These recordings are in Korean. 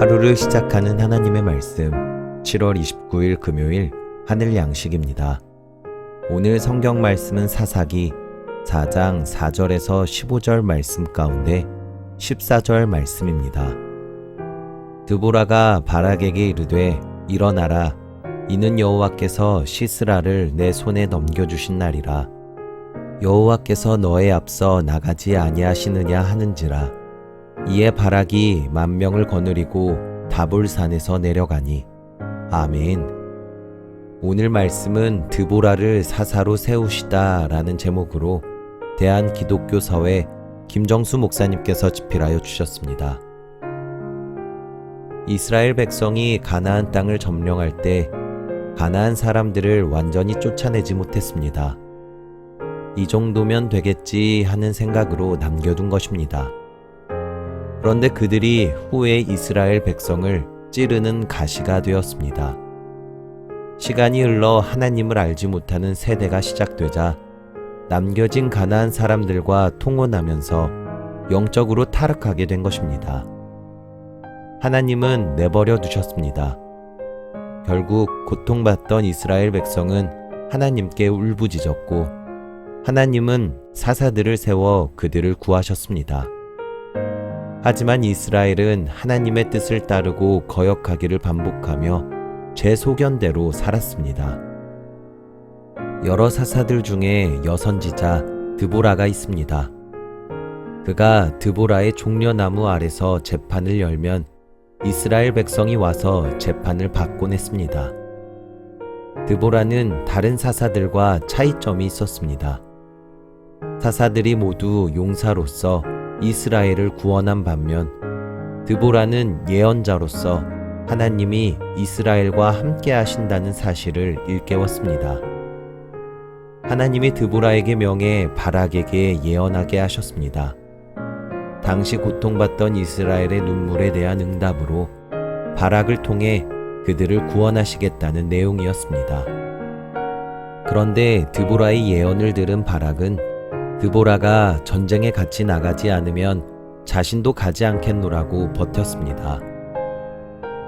하루를 시작하는 하나님의 말씀 7월 29일 금요일 하늘 양식입니다. 오늘 성경 말씀은 사사기 4장 4절에서 15절 말씀 가운데 14절 말씀입니다. 드보라가 바락에게 이르되 일어나라 이는 여호와께서 시스라를 내 손에 넘겨 주신 날이라 여호와께서 너의 앞서 나가지 아니하시느냐 하는지라 이에 바락이 만 명을 거느리고 다볼산에서 내려가니 아멘. 오늘 말씀은 드보라를 사사로 세우시다 라는 제목으로 대한 기독교 사회 김정수 목사님께서 집필하여 주셨습니다. 이스라엘 백성이 가나안 땅을 점령할 때 가나안 사람들을 완전히 쫓아내지 못했습니다. 이 정도면 되겠지 하는 생각으로 남겨둔 것입니다. 그런데 그들이 후에 이스라엘 백성을 찌르는 가시가 되었습니다. 시간이 흘러 하나님을 알지 못하는 세대가 시작되자 남겨진 가나안 사람들과 통혼하면서 영적으로 타락하게 된 것입니다. 하나님은 내버려 두셨습니다. 결국 고통받던 이스라엘 백성은 하나님께 울부짖었고 하나님은 사사들을 세워 그들을 구하셨습니다. 하지만 이스라엘은 하나님의 뜻을 따르고 거역하기를 반복하며 제 소견대로 살았습니다. 여러 사사들 중에 여선지자 드보라가 있습니다. 그가 드보라의 종려나무 아래서 재판을 열면 이스라엘 백성이 와서 재판을 받곤 했습니다. 드보라는 다른 사사들과 차이점이 있었습니다. 사사들이 모두 용사로서 이스라엘을 구원한 반면 드보라는 예언자로서 하나님이 이스라엘과 함께 하신다는 사실을 일깨웠습니다. 하나님이 드보라에게 명해 바락에게 예언하게 하셨습니다. 당시 고통받던 이스라엘의 눈물에 대한 응답으로 바락을 통해 그들을 구원하시겠다는 내용이었습니다. 그런데 드보라의 예언을 들은 바락은 드보라가 전쟁에 같이 나가지 않으면 자신도 가지 않겠노라고 버텼습니다.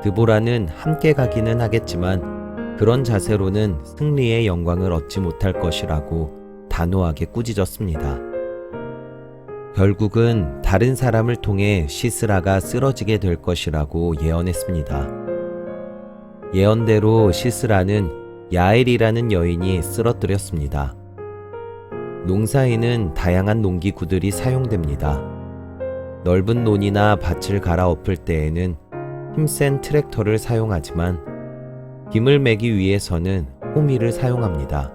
드보라는 함께 가기는 하겠지만 그런 자세로는 승리의 영광을 얻지 못할 것이라고 단호하게 꾸짖었습니다. 결국은 다른 사람을 통해 시스라가 쓰러지게 될 것이라고 예언했습니다. 예언대로 시스라는 야엘이라는 여인이 쓰러뜨렸습니다. 농사에는 다양한 농기구들이 사용됩니다. 넓은 논이나 밭을 갈아엎을 때에는 힘센 트랙터를 사용하지만 김을 매기 위해서는 호미를 사용합니다.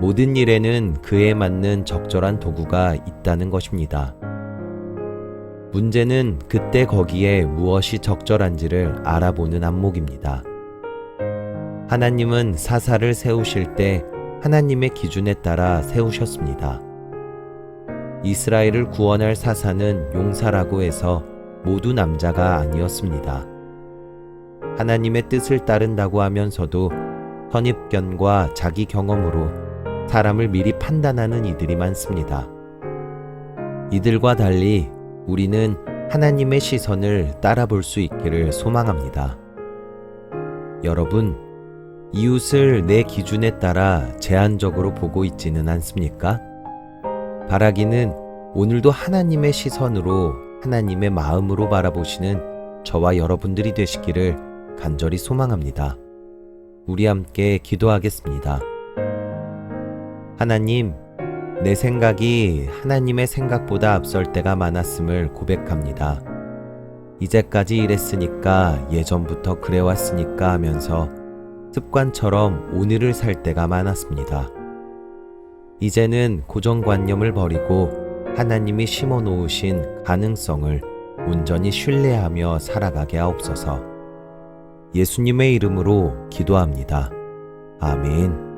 모든 일에는 그에 맞는 적절한 도구가 있다는 것입니다. 문제는 그때 거기에 무엇이 적절한지를 알아보는 안목입니다. 하나님은 사사를 세우실 때 하나님의 기준에 따라 세우셨습니다. 이스라엘을 구원할 사사는 용사라고 해서 모두 남자가 아니었습니다. 하나님의 뜻을 따른다고 하면서도 선입견과 자기 경험으로 사람을 미리 판단하는 이들이 많습니다. 이들과 달리 우리는 하나님의 시선을 따라볼 수 있기를 소망합니다. 여러분, 이웃을 내 기준에 따라 제한적으로 보고 있지는 않습니까? 바라기는 오늘도 하나님의 시선으로 하나님의 마음으로 바라보시는 저와 여러분들이 되시기를 간절히 소망합니다. 우리 함께 기도하겠습니다. 하나님, 내 생각이 하나님의 생각보다 앞설 때가 많았음을 고백합니다. 이제까지 이랬으니까 예전부터 그래왔으니까 하면서 습관처럼 오늘을 살 때가 많았습니다. 이제는 고정관념을 버리고 하나님이 심어 놓으신 가능성을 온전히 신뢰하며 살아가게 하옵소서. 예수님의 이름으로 기도합니다. 아멘.